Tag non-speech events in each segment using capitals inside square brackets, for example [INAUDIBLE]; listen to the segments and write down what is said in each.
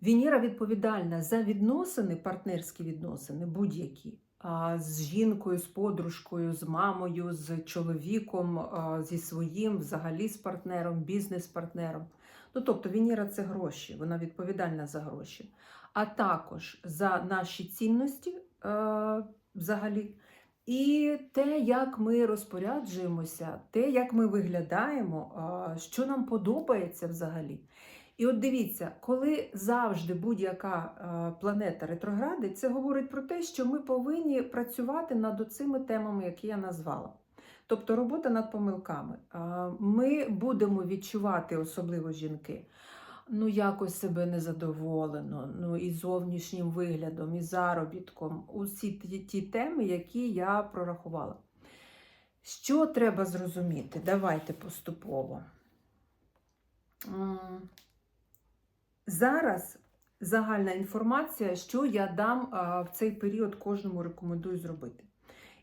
Венера відповідальна за відносини, партнерські відносини, будь-які. З жінкою, з подружкою, з мамою, з чоловіком, зі своїм, взагалі з партнером, бізнес-партнером. Ну, тобто Венера це гроші, вона відповідальна за гроші а також за наші цінності е, взагалі. І те, як ми розпоряджуємося, те, як ми виглядаємо, що нам подобається взагалі. І от дивіться, коли завжди будь-яка планета ретроградить, це говорить про те, що ми повинні працювати над цими темами, які я назвала. Тобто робота над помилками. Ми будемо відчувати, особливо жінки, ну якось себе незадоволено, ну і зовнішнім виглядом, і заробітком. Усі ті, ті теми, які я прорахувала. Що треба зрозуміти? Давайте поступово. Зараз загальна інформація, що я дам в цей період кожному рекомендую зробити.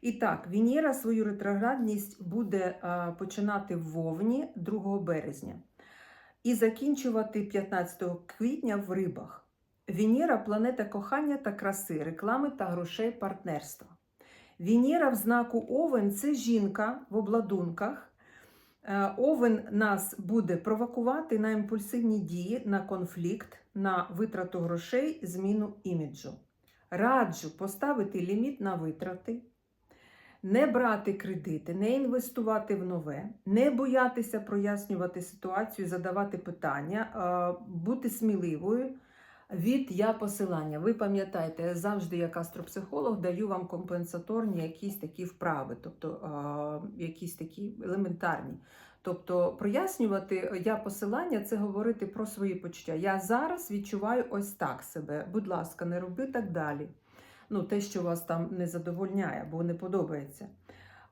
І так, Венера свою ретроградність буде починати в Вовні 2 березня і закінчувати 15 квітня в рибах. Венера планета кохання та краси, реклами та грошей партнерства. Венера в знаку Овен це жінка в обладунках. Е, Овен нас буде провокувати на імпульсивні дії, на конфлікт, на витрату грошей, зміну іміджу. Раджу поставити ліміт на витрати, не брати кредити, не інвестувати в нове, не боятися прояснювати ситуацію, задавати питання, бути сміливою від я посилання. Ви пам'ятаєте, я завжди, як астропсихолог, даю вам компенсаторні якісь такі вправи, тобто якісь такі елементарні. Тобто прояснювати я посилання це говорити про свої почуття. Я зараз відчуваю ось так себе. Будь ласка, не роби так далі ну, те, що вас там не задовольняє або не подобається.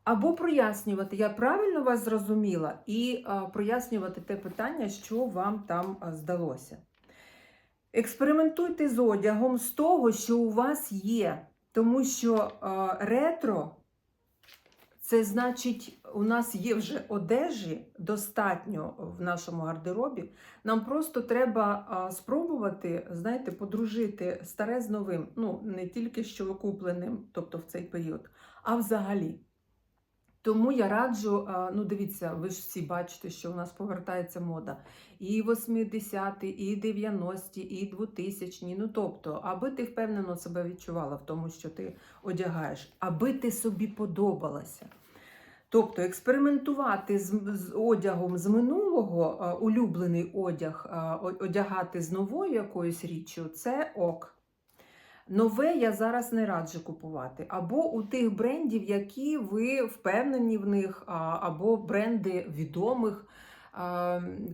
Або прояснювати, я правильно вас зрозуміла, і а, прояснювати те питання, що вам там а, здалося. Експериментуйте з одягом з того, що у вас є. Тому що а, ретро це значить, у нас є вже одежі достатньо в нашому гардеробі. Нам просто треба спробувати, знаєте, подружити старе з новим. Ну, не тільки що купленим, тобто в цей період, а взагалі. Тому я раджу, ну дивіться, ви ж всі бачите, що у нас повертається мода. І 80-ті, і 90-ті, і 2000-ті. Ну тобто, аби ти впевнено себе відчувала в тому, що ти одягаєш, аби ти собі подобалася. Тобто експериментувати з, з одягом з минулого, улюблений одяг, одягати з новою якоюсь річчю це ок. Нове я зараз не раджу купувати. Або у тих брендів, які ви впевнені в них, або бренди відомих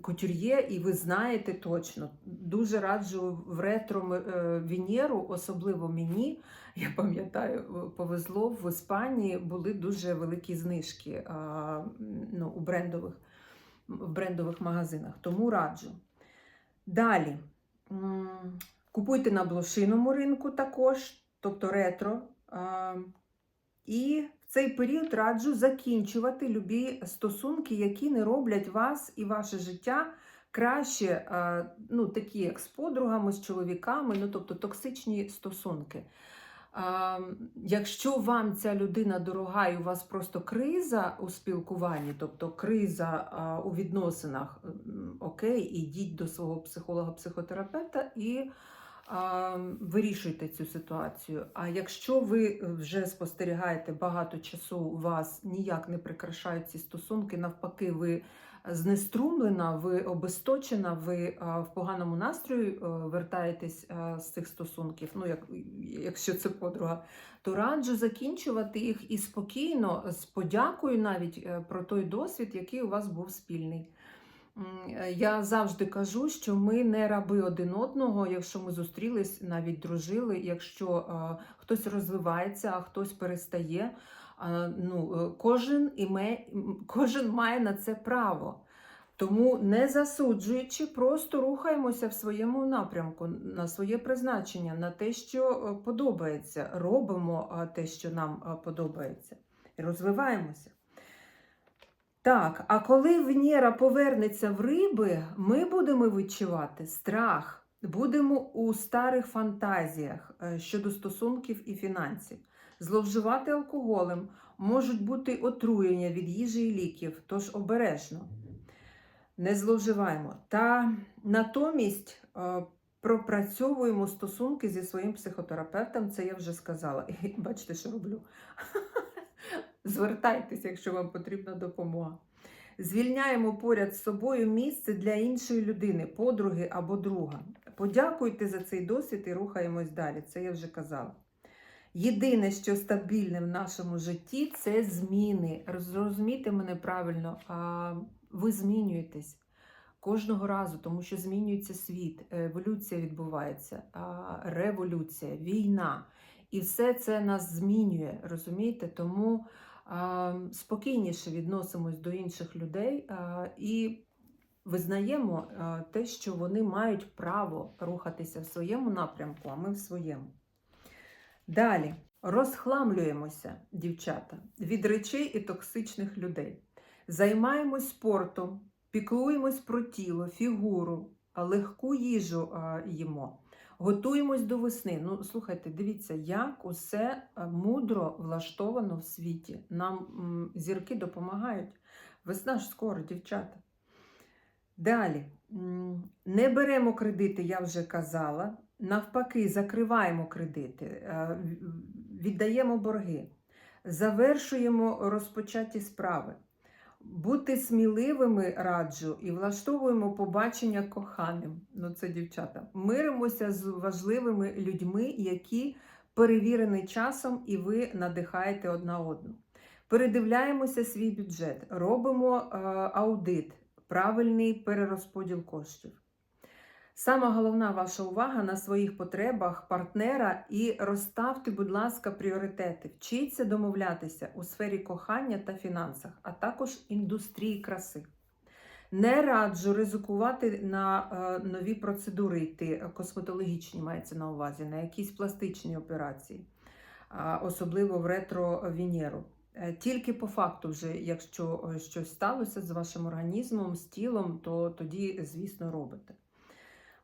кутюр'є, і ви знаєте точно. Дуже раджу в ретро е, Венеру, особливо мені. Я пам'ятаю, повезло в Іспанії були дуже великі знижки ну, у брендових, в брендових магазинах, тому раджу. Далі. Купуйте на блошиному ринку також, тобто ретро. І в цей період раджу закінчувати любі стосунки, які не роблять вас і ваше життя краще, ну, такі як з подругами, з чоловіками, ну, тобто токсичні стосунки. Якщо вам ця людина дорога і у вас просто криза у спілкуванні, тобто криза у відносинах, окей, ідіть до свого психолога-психотерапевта і вирішуйте цю ситуацію. А якщо ви вже спостерігаєте багато часу, вас ніяк не прикрашають ці стосунки, навпаки, ви знеструмлена, ви обесточена, ви в поганому настрої вертаєтесь з цих стосунків, ну як, якщо це подруга, то раджу закінчувати їх і спокійно, з подякою навіть е, про той досвід, який у вас був спільний. Е, Я завжди кажу, що ми не раби один одного, якщо ми зустрілись, навіть дружили, якщо е, хтось розвивається, а хтось перестає. ну, е, кожен, іме, кожен має на це право. Тому не засуджуючи, просто рухаємося в своєму напрямку, на своє призначення, на те, що подобається. Робимо те, що нам подобається, і розвиваємося. Так, а коли Венера повернеться в риби, ми будемо відчувати страх, будемо у старих фантазіях е, щодо стосунків і фінансів. Зловживати алкоголем можуть бути отруєння від їжі і ліків, тож обережно. Не зловживаємо. Та натомість е, пропрацьовуємо стосунки зі своїм психотерапевтом, це я вже сказала. І [LAUGHS] бачите, що роблю. [LAUGHS] Звертайтеся, якщо вам потрібна допомога. Звільняємо поряд з собою місце для іншої людини, подруги або друга. Подякуйте за цей досвід і рухаємось далі. Це я вже казала. Єдине, що стабільне в нашому житті, це зміни. Зрозумійте мене правильно, ви змінюєтесь кожного разу, тому що змінюється світ, еволюція відбувається, революція, війна. І все це нас змінює, розумієте? Тому спокійніше відносимось до інших людей і визнаємо те, що вони мають право рухатися в своєму напрямку, а ми в своєму. Далі розхламлюємося, дівчата, від речей і токсичних людей. Займаємось спортом, піклуємось про тіло, фігуру, легку їжу їмо. Готуємось до весни. Ну, слухайте, дивіться, як усе мудро влаштовано в світі. Нам зірки допомагають. Весна ж скоро, дівчата. Далі. Не беремо кредити, я вже казала. Навпаки, закриваємо кредити, е, віддаємо борги, завершуємо розпочаті справи. Бути сміливими раджу і влаштовуємо побачення коханим. Ну, це дівчата. Миримося з важливими людьми, які перевірені часом, і ви надихаєте одна одну. Передивляємося свій бюджет, робимо е, аудит, правильний перерозподіл коштів. Сама головна ваша увага на своїх потребах партнера і розставте, будь ласка, пріоритети. Вчіться домовлятися у сфері кохання та фінансах, а також індустрії краси. Не раджу ризикувати на е, нові процедури йти, е, косметологічні мається на увазі, на якісь пластичні операції. особливо в ретро Венеру. Е, Тільки по факту, вже, якщо щось сталося з вашим організмом, з тілом, то тоді, звісно, робите.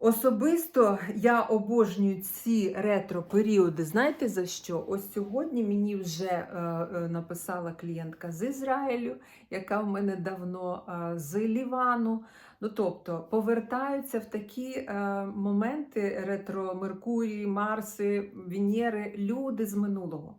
Особисто я обожнюю ці ретро-періоди. Знаєте за що? Ось сьогодні мені вже е, е, написала клієнтка з Ізраїлю, яка в мене давно е, з Лівану. Ну, тобто повертаються в такі моменти ретро Меркурії, Марси, Венери, люди з минулого.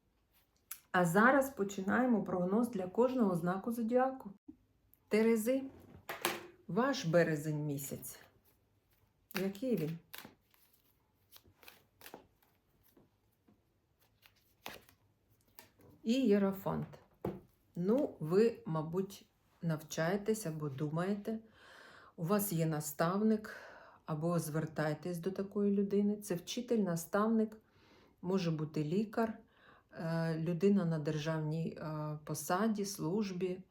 А зараз починаємо прогноз для кожного знаку зодіаку. Терези, ваш березень місяць. Який він? І Єрофант. Ну, ви, мабуть, навчаєтесь або думаєте. У вас є наставник, або звертайтесь до такої людини. Це вчитель, наставник, може бути лікар, людина на державній е, посаді, службі.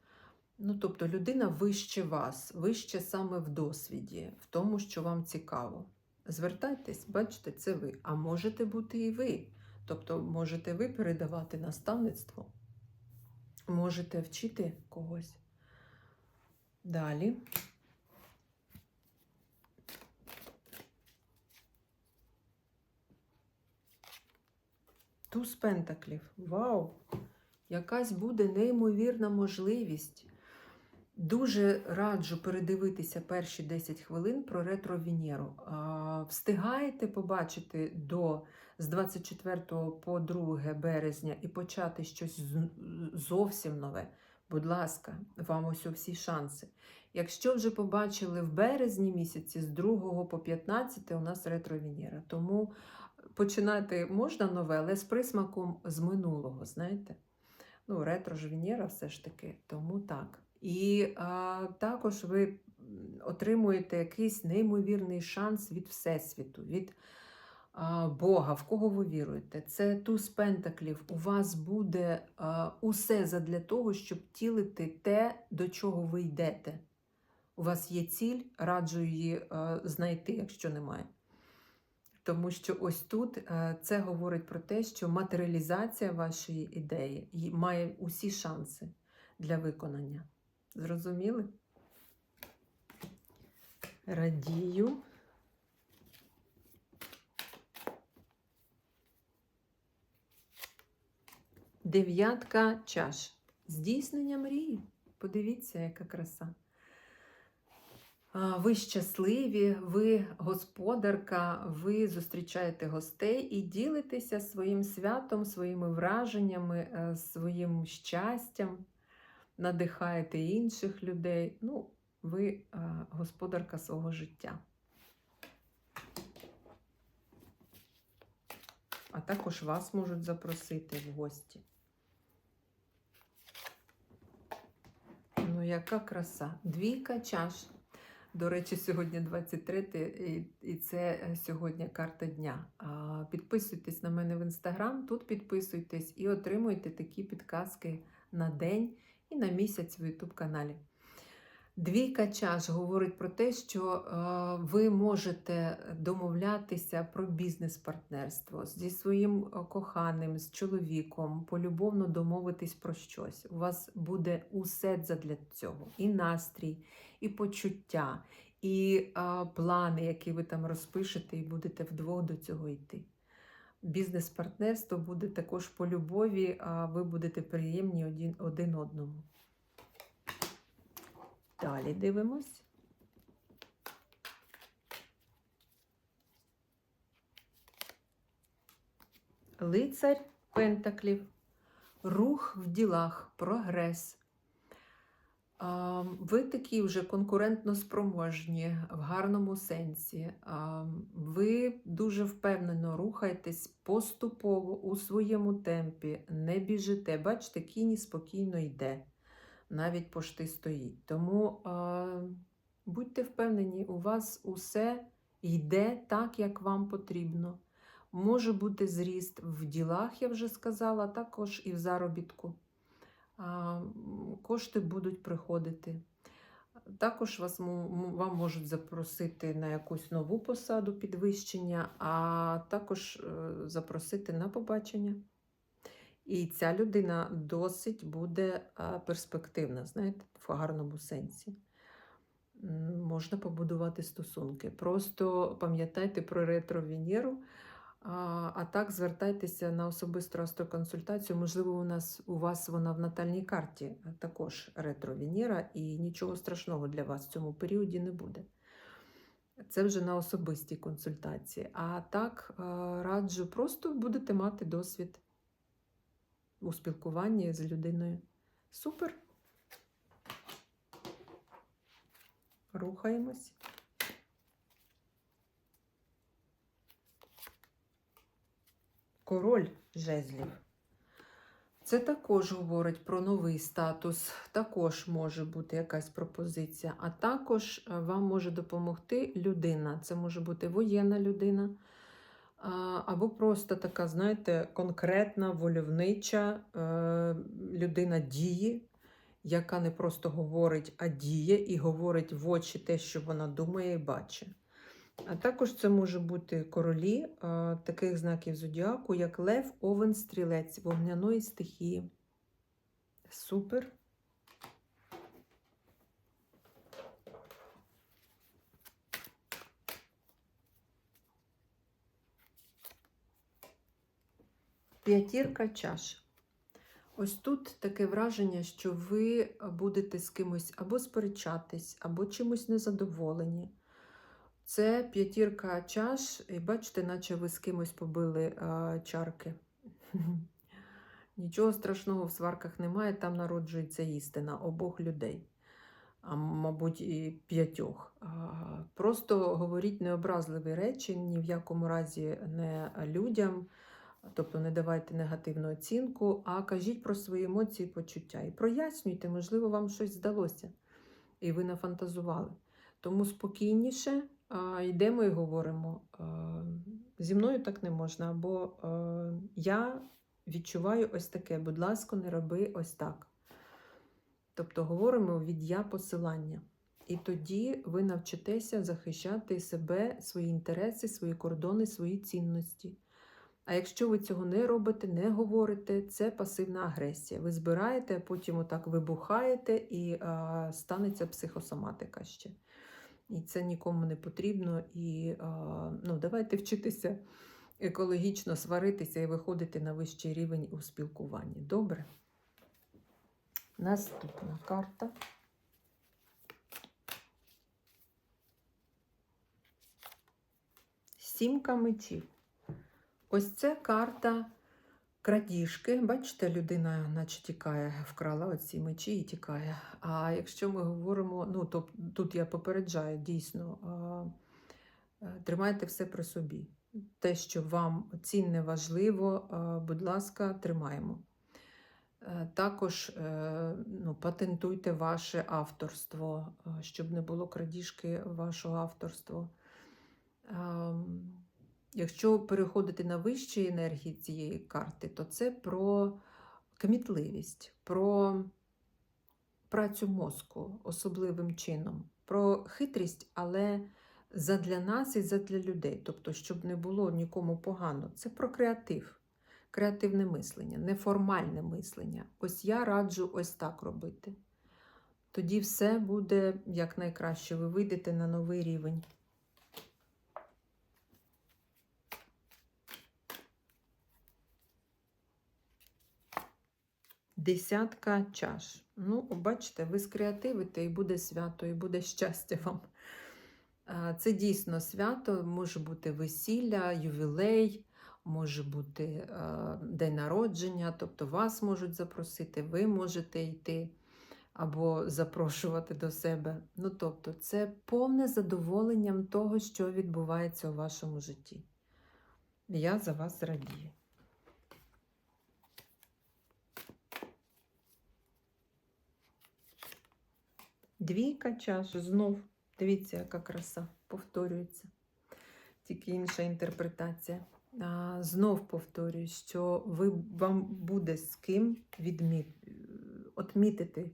Ну, тобто людина вище вас, вище саме в досвіді, в тому, що вам цікаво. Звертайтесь, бачите, це ви. А можете бути і ви. Тобто можете ви передавати наставництво, можете вчити когось. Далі. Туз пентаклів. Вау! Якась буде неймовірна можливість. Дуже раджу передивитися перші 10 хвилин про ретро Венеру. Встигаєте побачити до з 24 по 2 березня і почати щось зовсім нове. Будь ласка, вам ось всі шанси. Якщо вже побачили в березні місяці з 2 по 15 у нас ретро Венера. Тому починати можна нове, але з присмаком з минулого, знаєте? Ну, ретро ж Венера все ж таки, тому так. І а, також ви отримуєте якийсь неймовірний шанс від Всесвіту, від а, Бога, в кого ви віруєте. Це туз пентаклів. У вас буде а, усе задля того, щоб втілити те, до чого ви йдете. У вас є ціль, раджу її а, знайти, якщо немає. Тому що ось тут е, це говорить про те, що матеріалізація вашої ідеї має усі шанси для виконання. Зрозуміли? Радію. Дев'ятка чаш. Здійснення мрії. Подивіться, яка краса. Ви щасливі, ви господарка, ви зустрічаєте гостей і ділитеся своїм святом, своїми враженнями, е, своїм щастям, надихаєте інших людей. Ну, ви е, господарка свого життя. А також вас можуть запросити в гості. Ну, яка краса. Двійка чаш. До речі, сьогодні 23 і, це е, сьогодні карта дня. Підписуйтесь на мене в інстаграм, тут підписуйтесь і отримуйте такі підказки на день і на місяць в YouTube каналі. Двійка чаш говорить про те, що е, ви можете домовлятися про бізнес-партнерство зі своїм е, коханим, з чоловіком, полюбовно домовитись про щось. У вас буде усе для цього: і настрій, і почуття, і е, плани, які ви там розпишете, і будете вдвох до цього йти. Бізнес-партнерство буде також по любові, а ви будете приємні один, один одному. Далі дивимось. Лицарь Пентаклів. Рух в ділах, прогрес. Ви такі вже конкурентно спроможні в гарному сенсі. Ви дуже впевнено рухаєтесь поступово у своєму темпі, не біжите. Бачите, кінь спокійно йде навіть пошти стоїть. Тому е, будьте впевнені, у вас усе йде так, як вам потрібно. Може бути зріст в ділах, я вже сказала, також і в заробітку. Е, кошти будуть приходити. Також вас, вам можуть запросити на якусь нову посаду підвищення, а також е, запросити на побачення. І ця людина досить буде перспективна, знаєте, в гарному сенсі. Можна побудувати стосунки. Просто пам'ятайте про ретро-Венеру, а, а так звертайтеся на особисту астроконсультацію. Можливо, у нас у вас вона в натальній карті також ретро-Венера, і нічого страшного для вас в цьому періоді не буде. Це вже на особистій консультації. А так раджу, просто будете мати досвід у спілкуванні з людиною. Супер. Рухаємось. Король жезлів. Це також говорить про новий статус, також може бути якась пропозиція, а також е, вам може допомогти людина. Це може бути воєнна людина, або просто така, знаєте, конкретна, вольовнича е, людина дії, яка не просто говорить, а діє і говорить в очі те, що вона думає і бачить. А також це може бути королі таких знаків зодіаку, як Лев, Овен, Стрілець, вогняної стихії. Супер. П'ятірка чаш. Ось тут таке враження, що ви будете з кимось або сперечатись, або чимось незадоволені. Це п'ятірка чаш, і бачите, наче ви з кимось побили а, чарки. Нічого страшного в сварках немає, там народжується істина обох людей, а мабуть, і п'ятьох. Просто говоріть необразливі речі, ні в якому разі не людям. Тобто не давайте негативну оцінку, а кажіть про свої емоції почуття. І прояснюйте, можливо, вам щось здалося, і ви нафантазували. Тому спокійніше а, йдемо і говоримо. А, зі мною так не можна, або а, я відчуваю ось таке, будь ласка, не роби ось так. Тобто говоримо від я посилання. І тоді ви навчитеся захищати себе, свої інтереси, свої кордони, свої цінності. А якщо ви цього не робите, не говорите, це пасивна агресія. Ви збираєте, а потім отак вибухаєте і а, станеться психосоматика ще. І це нікому не потрібно. І а, ну, давайте вчитися екологічно сваритися і виходити на вищий рівень у спілкуванні. Добре? Наступна карта. Сімка мечів. Ось це карта крадіжки. Бачите, людина, наче тікає, вкрала оці мечі і тікає. А якщо ми говоримо, ну то тут я попереджаю, дійсно, е, тримайте все при собі. те, що вам цінне, важливо, будь ласка, тримаємо. Е, Також е, ну, патентуйте ваше авторство, щоб не було крадіжки вашого авторства. Якщо переходити на вищі енергії цієї карти, то це про кмітливість, про працю мозку особливим чином, про хитрість, але задля нас і задля людей. Тобто, щоб не було нікому погано. Це про креатив, креативне мислення, неформальне мислення. Ось я раджу ось так робити. Тоді все буде як найкраще. Ви вийдете на новий рівень. Десятка чаш. Ну, бачите, ви скреативите і буде свято, і буде щастя вам. Це дійсно свято, може бути весілля, ювілей, може бути день народження, тобто вас можуть запросити, ви можете йти або запрошувати до себе. Ну, тобто, це повне задоволенням того, що відбувається у вашому житті. Я за вас радію. Двійка чаш знов. Дивіться, яка краса. Повторюється. Тільки інша інтерпретація. А, знов повторюю, що ви, вам буде з ким відміт, отмітити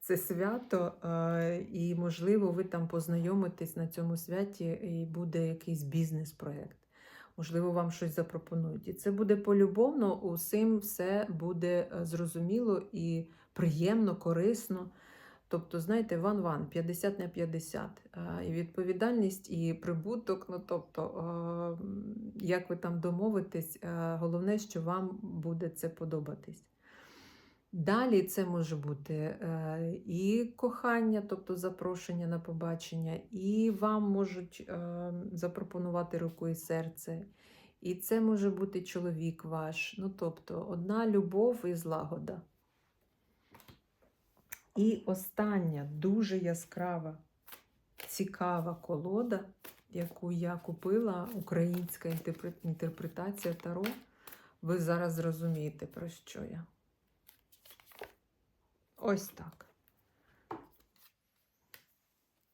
це свято, а, і, можливо, ви там познайомитесь на цьому святі, і буде якийсь бізнес-проєкт. Можливо, вам щось запропонують. І це буде полюбовно, усім все буде е, зрозуміло і приємно, корисно. Тобто, знаєте, ван-ван, 50 на 50. І відповідальність, і прибуток. Ну, тобто, як ви там домовитесь, головне, що вам буде це подобатись. Далі це може бути е, і кохання, тобто запрошення на побачення, і вам можуть е, запропонувати руку і серце. І це може бути чоловік ваш. Ну, тобто, одна любов і злагода. І остання дуже яскрава, цікава колода, яку я купила, українська інтерпретація Таро. Ви зараз зрозумієте, про що я. Ось так.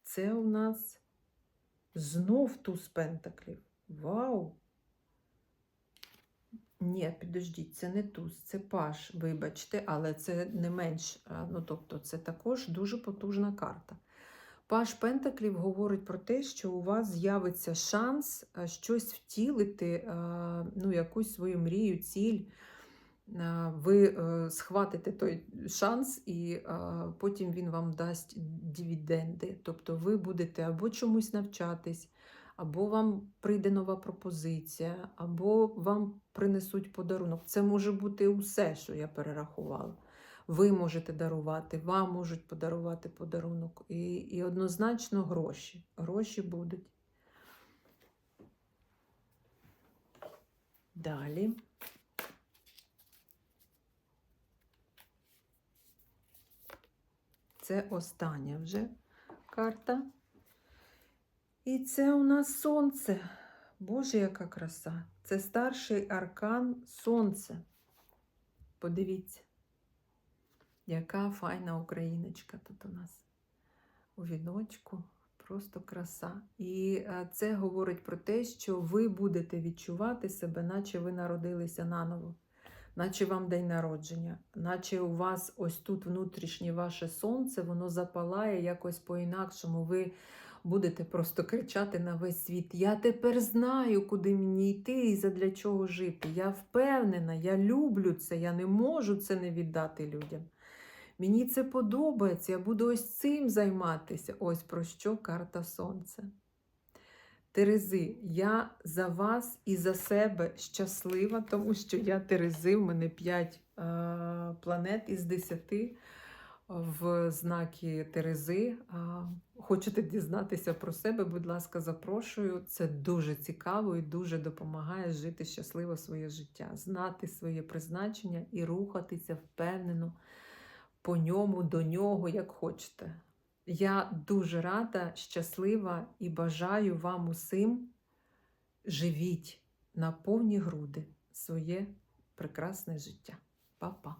Це у нас знов туз пентаклів. Вау! Ні, підождіть, це не туз, це паш, вибачте, але це не менш, ну тобто це також дуже потужна карта. Паш Пентаклів говорить про те, що у вас з'явиться шанс щось втілити, ну, якусь свою мрію, ціль. Ви е, схватите той шанс, і потім він вам дасть дивіденди. Тобто ви будете або чомусь навчатись, або вам прийде нова пропозиція, або вам принесуть подарунок. Це може бути усе, що я перерахувала. Ви можете дарувати, вам можуть подарувати подарунок. І, і однозначно гроші. Гроші будуть. Далі. Це остання вже карта. І це у нас сонце. Боже, яка краса. Це старший аркан сонце. Подивіться, яка файна україночка тут у нас у віночку. Просто краса. І е, це говорить про те, що ви будете відчувати себе, наче ви народилися наново, наче вам день народження, наче у вас ось тут внутрішнє ваше сонце, воно запалає якось по-інакшому. Ви будете просто кричати на весь світ: Я тепер знаю, куди мені йти і задля чого жити. Я впевнена, я люблю це, я не можу це не віддати людям. Мені це подобається, я буду ось цим займатися. Ось про що карта Сонця. Терези, я за вас і за себе щаслива, тому що я Терези, в мене 5 е, планет із 10 в знакі Терези. А, Хочете дізнатися про себе, будь ласка, запрошую. Це дуже цікаво і дуже допомагає жити щасливо своє життя, знати своє призначення і рухатися впевнено по ньому, до нього, як хочете. Я дуже рада, щаслива і бажаю вам усім живіть, на повні груди своє прекрасне життя. Па-па!